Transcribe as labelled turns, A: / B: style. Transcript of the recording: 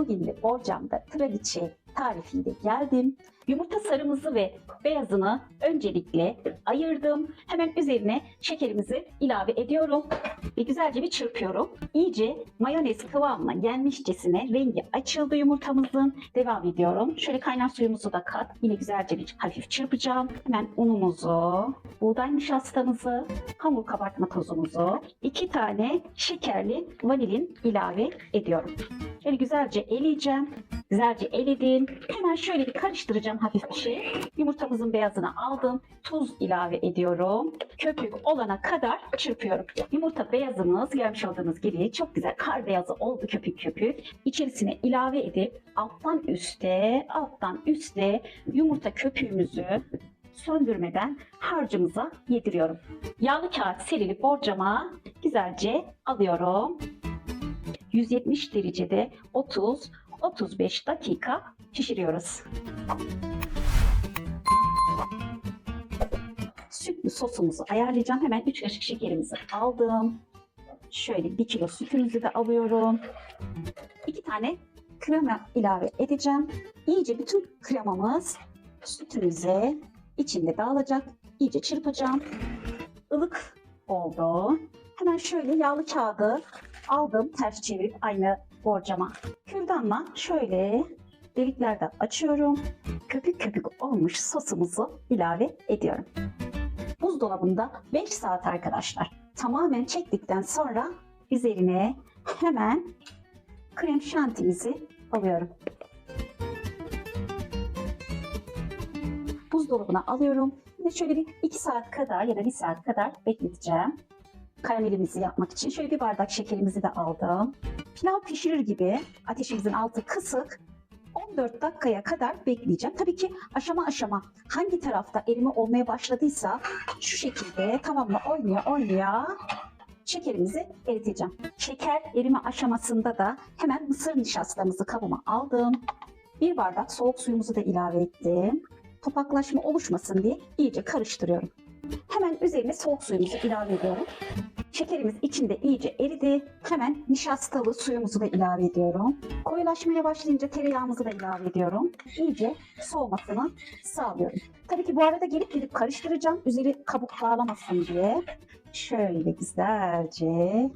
A: Bugün de borcamda kraliçe tarifiyle geldim. Yumurta sarımızı ve beyazını öncelikle ayırdım. Hemen üzerine şekerimizi ilave ediyorum ve güzelce bir çırpıyorum. İyice mayonez kıvamına gelmişçesine rengi açıldı yumurtamızın. Devam ediyorum. Şöyle kaynar suyumuzu da kat. Yine güzelce bir hafif çırpacağım. Hemen unumuzu, buğday nişastamızı, hamur kabartma tozumuzu, iki tane şekerli vanilin ilave ediyorum. Şöyle güzelce eleyeceğim. Güzelce eledim. Hemen şöyle bir karıştıracağım hafif bir şey. Yumurtamızın beyazını aldım. Tuz ilave ediyorum. Köpük olana kadar çırpıyorum. Yumurta beyazımız görmüş olduğunuz gibi çok güzel kar beyazı oldu köpük köpük. İçerisine ilave edip alttan üste, alttan üste yumurta köpüğümüzü söndürmeden harcımıza yediriyorum. Yağlı kağıt serilip borcama güzelce alıyorum. 170 derecede 30-35 dakika pişiriyoruz. Sütlü sosumuzu ayarlayacağım. Hemen 3 kaşık şekerimizi aldım. Şöyle 1 kilo sütümüzü de alıyorum. 2 tane krema ilave edeceğim. İyice bütün kremamız sütümüze içinde dağılacak. İyice çırpacağım. Ilık oldu. Hemen şöyle yağlı kağıdı aldım ters çevirip aynı borcama. Kürdanla şöyle deliklerden açıyorum. Köpük köpük olmuş sosumuzu ilave ediyorum. Buzdolabında 5 saat arkadaşlar. Tamamen çektikten sonra üzerine hemen krem şantimizi alıyorum. Buzdolabına alıyorum. Ve şöyle bir 2 saat kadar ya da 1 saat kadar bekleteceğim karamelimizi yapmak için şöyle bir bardak şekerimizi de aldım. Pilav pişirir gibi ateşimizin altı kısık 14 dakikaya kadar bekleyeceğim. Tabii ki aşama aşama hangi tarafta erime olmaya başladıysa şu şekilde tamamla oynaya oynaya şekerimizi eriteceğim. Şeker erime aşamasında da hemen mısır nişastamızı kabıma aldım. Bir bardak soğuk suyumuzu da ilave ettim. Topaklaşma oluşmasın diye iyice karıştırıyorum. Hemen üzerine soğuk suyumuzu ilave ediyorum. Şekerimiz içinde iyice eridi. Hemen nişastalı suyumuzu da ilave ediyorum. Koyulaşmaya başlayınca tereyağımızı da ilave ediyorum. İyice soğumasını sağlıyorum. Tabii ki bu arada gelip gelip karıştıracağım. Üzeri kabuk bağlamasın diye. Şöyle güzelce